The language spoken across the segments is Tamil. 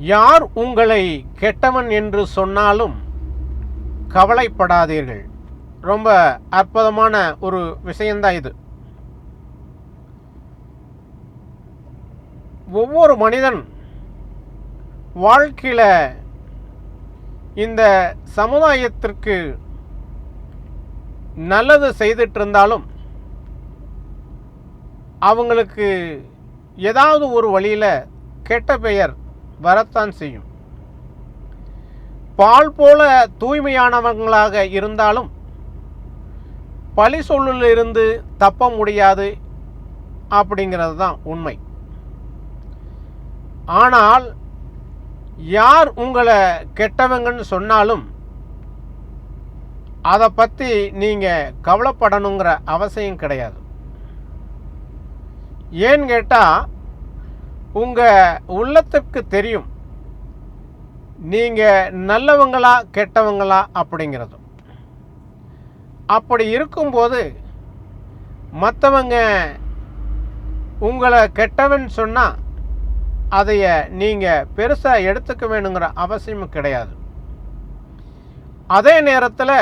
யார் உங்களை கெட்டவன் என்று சொன்னாலும் கவலைப்படாதீர்கள். ரொம்ப அற்புதமான ஒரு விஷயந்தான் இது. ஒவ்வொரு மனிதன் வாழ்க்கையில் இந்த சமுதாயத்திற்கு நல்லது செய்துட்டு இருந்தாலும் அவங்களுக்கு ஏதாவது ஒரு வழியில் கெட்ட பெயர் வரத்தான் செய்யும். பால் போல தூய்மையானவங்களாக இருந்தாலும் பழி சொல்லிலிருந்து தப்ப முடியாது அப்படிங்கிறது தான் உண்மை. ஆனால் யார் உங்களை கெட்டவங்கன்னு சொன்னாலும் அதை பற்றி நீங்கள் கவலைப்படணுங்கிற அவசியம் கிடையாது. ஏன்னு கேட்டால் உங்கள் உள்ளத்திற்கு தெரியும். நீங்கள் நல்லவங்களா கெட்டவங்களா அப்படிங்கிறதும். அப்படி இருக்கும்போது மற்றவங்க உங்களை கெட்டவன் சொன்னால் அதைய நீங்கள் பெருசாக எடுத்துக்க வேணுங்கிற அவசியமும் கிடையாது. அதே நேரத்தில்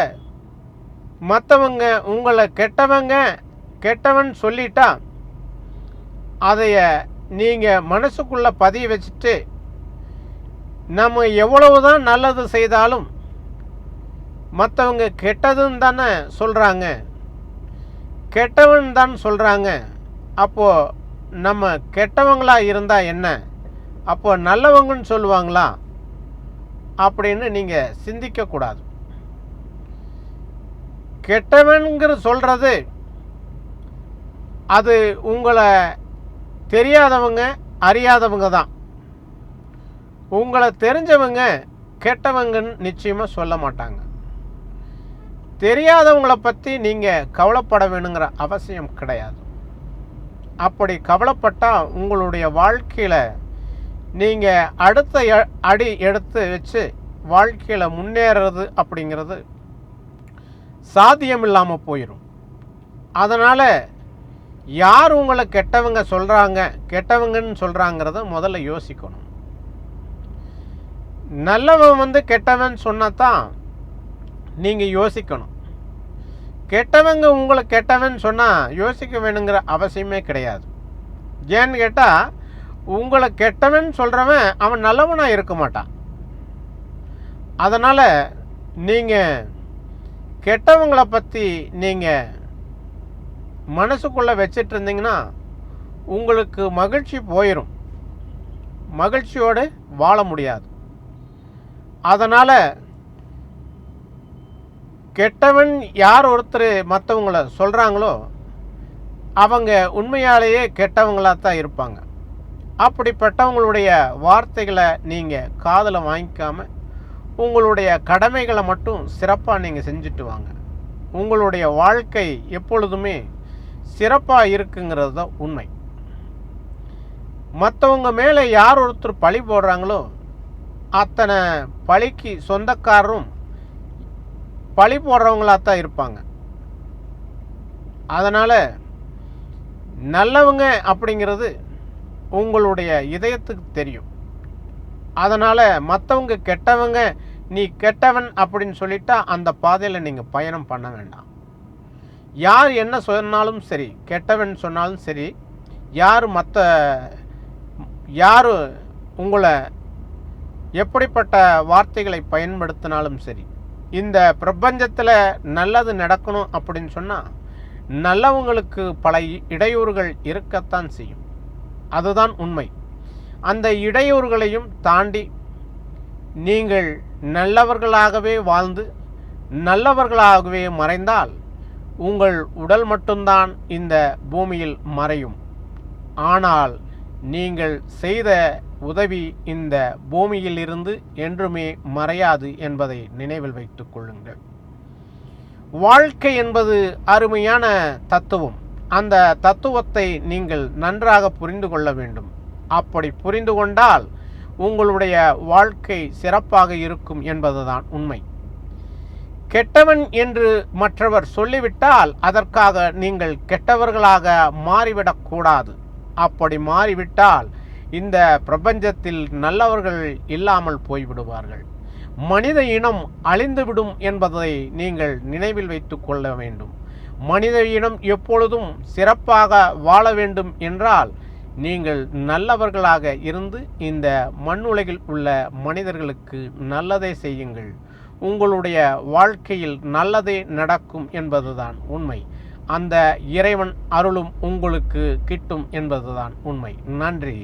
மற்றவங்க உங்களை கெட்டவங்க கெட்டவன் சொல்லிட்டா அதைய நீங்கள் மனசுக்குள்ளே பதிய வச்சுட்டு நம்ம எவ்வளவு தான் நல்லது செய்தாலும் மற்றவங்க கெட்டதுன்னு தானே சொல்கிறாங்க கெட்டவன் தான் சொல்கிறாங்க அப்போது நம்ம கெட்டவங்களாக இருந்தால் என்ன? அப்போ நல்லவங்கன்னு சொல்லுவாங்களா? அப்படின்னு நீங்கள் சிந்திக்கக்கூடாது கெட்டவன்கிற சொல்கிறது அது உங்களை தெரியாதவங்க அறியாதவங்க தான். உங்களை தெரிஞ்சவங்க கெட்டவங்கன்னு நிச்சயமாக சொல்ல மாட்டாங்க. தெரியாதவங்களை பற்றி நீங்கள் கவலைப்பட வேணுங்கிற அவசியம் கிடையாது. அப்படி கவலைப்பட்டால் உங்களுடைய வாழ்க்கையில் நீங்கள் அடுத்த எ- அடி எடுத்து வச்சு வாழ்க்கையில் முன்னேறது அப்படிங்கிறது சாத்தியம் இல்லாமல் போயிடும் அதனால் யார் உங்களை கெட்டவங்க சொல்கிறாங்க கெட்டவங்கன்னு சொல்கிறாங்கிறத முதல்ல யோசிக்கணும். நல்லவன் வந்து கெட்டவன் சொன்னதான் நீங்கள் யோசிக்கணும். கெட்டவங்க உங்களை கெட்டவன் சொன்னால் யோசிக்க வேணுங்கிற அவசியமே கிடையாது. ஏன்னு கேட்டால் உங்களை கெட்டவன் சொல்கிறவன் அவன் நல்லவனாக இருக்க மாட்டான். அதனால் நீங்கள் கெட்டவங்களை பற்றி நீங்கள் மனசுக்குள்ளே வச்சிட்டு இருந்தீங்கன்னா உங்களுக்கு மகிழ்ச்சி போயிடும் மகிழ்ச்சியோடு வாழ முடியாது. அதனால் கெட்டவன் யார் ஒருத்தர் மற்றவங்கள சொல்கிறாங்களோ அவங்க உண்மையாலேயே கெட்டவங்களாக தான் இருப்பாங்க. அப்படிப்பட்டவங்களுடைய வார்த்தைகளை நீங்கள் காதில் வாங்கிக்காம உங்களுடைய கடமைகளை மட்டும் சிறப்பாக நீங்கள் செஞ்சுட்டு வாங்க. உங்களுடைய வாழ்க்கை எப்பொழுதுமே சிறப்பாக இருக்குங்கிறது தான் உண்மை. மற்றவங்க மேலே யார் ஒருத்தர் பழி போடுறாங்களோ அத்தனை பழிக்கு சொந்தக்காரரும் பழி போடுறவங்களாக தான் இருப்பாங்க. அதனால் நல்லவங்க அப்படிங்கிறது உங்களுடைய இதயத்துக்கு தெரியும். அதனால் மற்றவங்க கெட்டவங்க நீ கெட்டவன் அப்படின்னு சொல்லிட்டா அந்த பாதையில் நீங்கள் பயணம் பண்ண வேண்டாம். யார் என்ன சொன்னாலும் சரி கெட்டவன் சொன்னாலும் சரி யார் மற்ற யார் உங்களை எப்படிப்பட்ட வார்த்தைகளை பயன்படுத்தினாலும் சரி இந்த பிரபஞ்சத்தில் நல்லது நடக்கணும் அப்படின்னு சொன்னால் நல்லவங்களுக்கு பல இடையூறுகள் இருக்கத்தான் செய்யும். அதுதான் உண்மை. அந்த இடையூறுகளையும் தாண்டி நீங்கள் நல்லவர்களாகவே வாழ்ந்து நல்லவர்களாகவே மறைந்தால் உங்கள் உடல் மட்டும்தான் இந்த பூமியில் மறையும். ஆனால் நீங்கள் செய்த உதவி இந்த பூமியில் இருந்து என்றுமே மறையாது என்பதை நினைவில் வைத்துக் கொள்ளுங்கள். வாழ்க்கை என்பது அருமையான தத்துவம். அந்த தத்துவத்தை நீங்கள் நன்றாக புரிந்து கொள்ள வேண்டும். அப்படி புரிந்து கொண்டால் உங்களுடைய வாழ்க்கை சிறப்பாக இருக்கும் என்பதுதான் உண்மை. கெட்டவன் என்று மற்றவர் சொல்லிவிட்டால் அதற்காக நீங்கள் கெட்டவர்களாக மாறிவிடக்கூடாது அப்படி மாறிவிட்டால் இந்த பிரபஞ்சத்தில் நல்லவர்கள் இல்லாமல் போய்விடுவார்கள். மனித இனம் அழிந்துவிடும் என்பதை நீங்கள் நினைவில் வைத்து கொள்ள வேண்டும். மனித இனம் எப்பொழுதும் சிறப்பாக வாழ வேண்டும் என்றால் நீங்கள் நல்லவர்களாக இருந்து இந்த மண்ணுலகில் உள்ள மனிதர்களுக்கு நல்லதை செய்யுங்கள். உங்களுடைய வாழ்க்கையில் நல்லதே நடக்கும் என்பதுதான் உண்மை. அந்த இறைவன் அருளும் உங்களுக்கு கிட்டும் என்பதுதான் உண்மை. நன்றி.